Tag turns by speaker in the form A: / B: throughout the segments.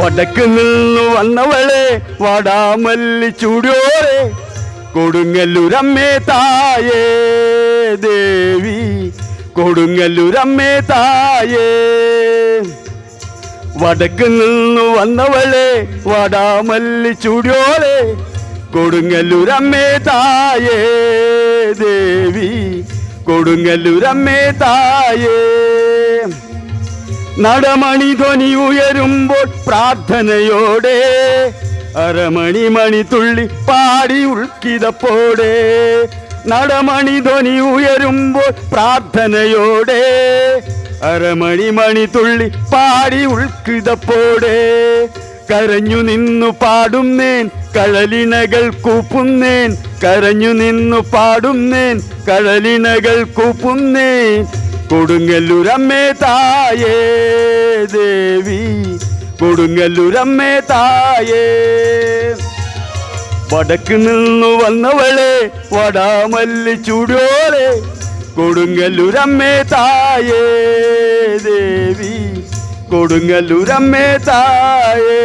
A: വടക്ക് നിന്നു വന്നവളെ വടാമല്ലി ചൂടിയോളെ കൊടുങ്ങല്ലൂരമ്മേ തായേ ദേവി കൊടുങ്ങല്ലൂരമ്മേ തായേ. വടക്ക് നിന്നു വന്നവളെ വടാമല്ലി ചൂടിയോളെ കൊടുങ്ങല്ലൂരമ്മേ തായേ ദേവി കൊടുങ്ങല്ലൂരമ്മേ തായേ. നടമണി ധ്വനി ഉയരുമ്പോൾ പ്രാർത്ഥനയോടെ അരമണി മണി തുള്ളി പാടി ഉൾക്കിതപ്പോടെ നടമണി ധ്വനി ഉയരുമ്പോൾ പ്രാർത്ഥനയോടെ അരമണി മണി തുള്ളി പാടി ഉൾക്കിതപ്പോടെ കരഞ്ഞു നിന്നു പാടുന്നേൻ കഴലിനകൾ കൂപ്പുന്നേൻ കരഞ്ഞു നിന്നു പാടുന്നേൻ കഴലിനകൾ കൂപ്പുന്നേൻ. കൊടുങ്ങല്ലൂരമ്മേ തായേ ദേവി കൊടുങ്ങല്ലൂരമ്മേ തായേ. വടക്ക് നിന്നു വന്നവളെ വടാമല്ലി ചൂടോളെ കൊടുങ്ങല്ലൂരമ്മേ തായേ കൊടുങ്ങല്ലൂരമ്മേ തായേ.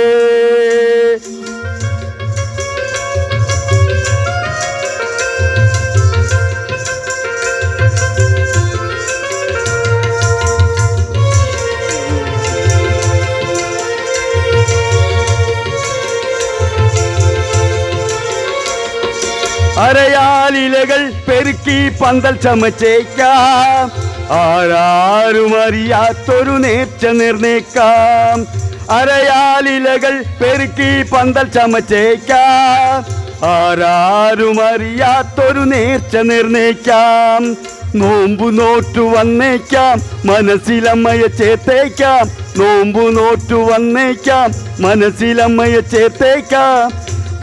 A: അരയാലിലകൾ പെരുക്കി പന്തൽ ചമച്ചേക്കാം. ആരാരും അറിയാത്തൊരു നേച്ച നിർണയിക്കാം. അരയാലിലകൾ പെരുക്കി പന്തൽ ചമച്ചേക്കാം. ആരാരും അറിയാത്തൊരു നേർച്ച നിർണയിക്കാം. നോമ്പു നോറ്റു വന്നേക്കാം മനസ്സിലമ്മയെ ചേത്തേക്കാം. നോമ്പു നോറ്റു വന്നേക്കാം മനസ്സിലമ്മയെ ചേത്തേക്കാം.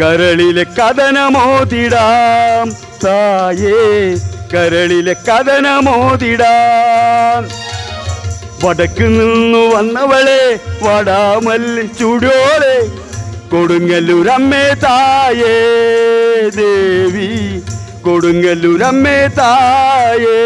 A: കരളിലെ കഥനമോതിടാം. തായേ കരളിലെ കഥനമോതിടാൻ വടക്ക് നിന്നു വന്നവളെ വടാമല്ലി ചുടോളെ കൊടുങ്ങല്ലൂരമ്മേ തായേ ദേവി കൊടുങ്ങല്ലൂരമ്മേ തായേ.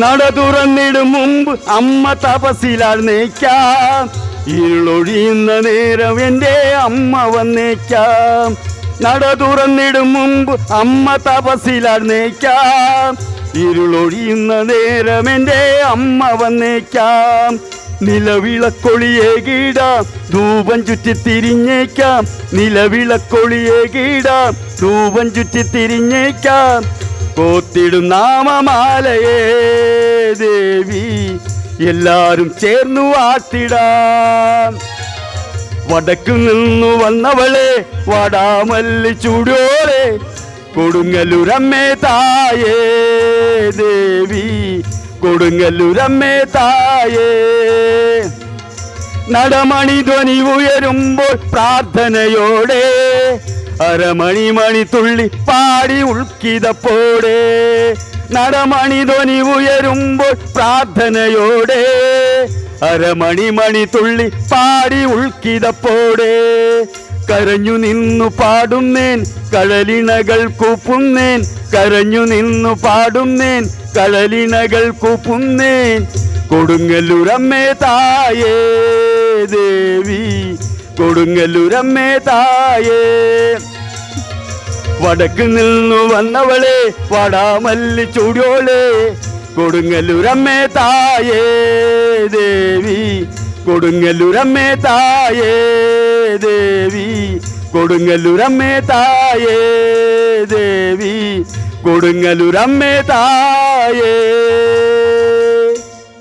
A: നട തുറന്നിടും മുമ്പ് അമ്മ തപസിലാൽ നയിക്കാം ഇരുളൊഴിയുന്ന നേരം എന്റെ അമ്മ വന്നേക്കാം. നട തുറന്നിടും മുമ്പ് അമ്മ തപസിലാൽ നയിക്കാം ഇരുളൊഴിയുന്ന നേരം എന്റെ അമ്മ വന്നേക്കാം. നിലവിളക്കൊളിയെ കീടാം ധൂപം ചുറ്റി തിരിഞ്ഞേക്കാം. നിലവിളക്കൊളിയെ കീടാം ധൂപം ചുറ്റി തിരിഞ്ഞേക്കാം. കോത്തിടും നാമമാലയേ ദേവി. എല്ലാരും ചേർന്നു വാട്ടിടാം വടക്കു നിന്നു വന്നവളെ വടാമല്ലി ചൂടോളെ കൊടുങ്ങല്ലൂരമ്മേ തായേ ദേവി. കൊടുങ്ങല്ലൂരമ്മേ തായേ. നടമണി ധ്വനി ഉയരുമ്പോൾ പ്രാർത്ഥനയോടെ അരമണി മണി തുള്ളി പാടി ഉൾക്കിതപ്പോടെ. നടമണി ധ്വനി ഉയരുമ്പോൾ പ്രാർത്ഥനയോടെ. അരമണി മണി തുള്ളി പാടി ഉൾക്കിതപ്പോടെ. കരഞ്ഞു നിന്നു പാടുന്നേൻ കഴലിണകൾ കൂപ്പുന്നേൻ കരഞ്ഞു നിന്നു പാടുന്നേൻ കഴലിണകൾ കൂപ്പുന്നേൻ. കൊടുങ്ങല്ലുരമ്മേ തായേ ദേവി കൊടുങ്ങല്ലുരമ്മേ തായേ. വടക്ക് നിന്നു വന്നവളെ വടാമല്ലി ചൂടിയോളെ. കൊടുങ്ങല്ലൂരമ്മേ തായേ ദേവി കൊടുങ്ങല്ലൂരമ്മേ തായേ ദേവി കൊടുങ്ങല്ലൂരമ്മേ തായേ ദേവി കൊടുങ്ങല്ലൂരമ്മേ തായേ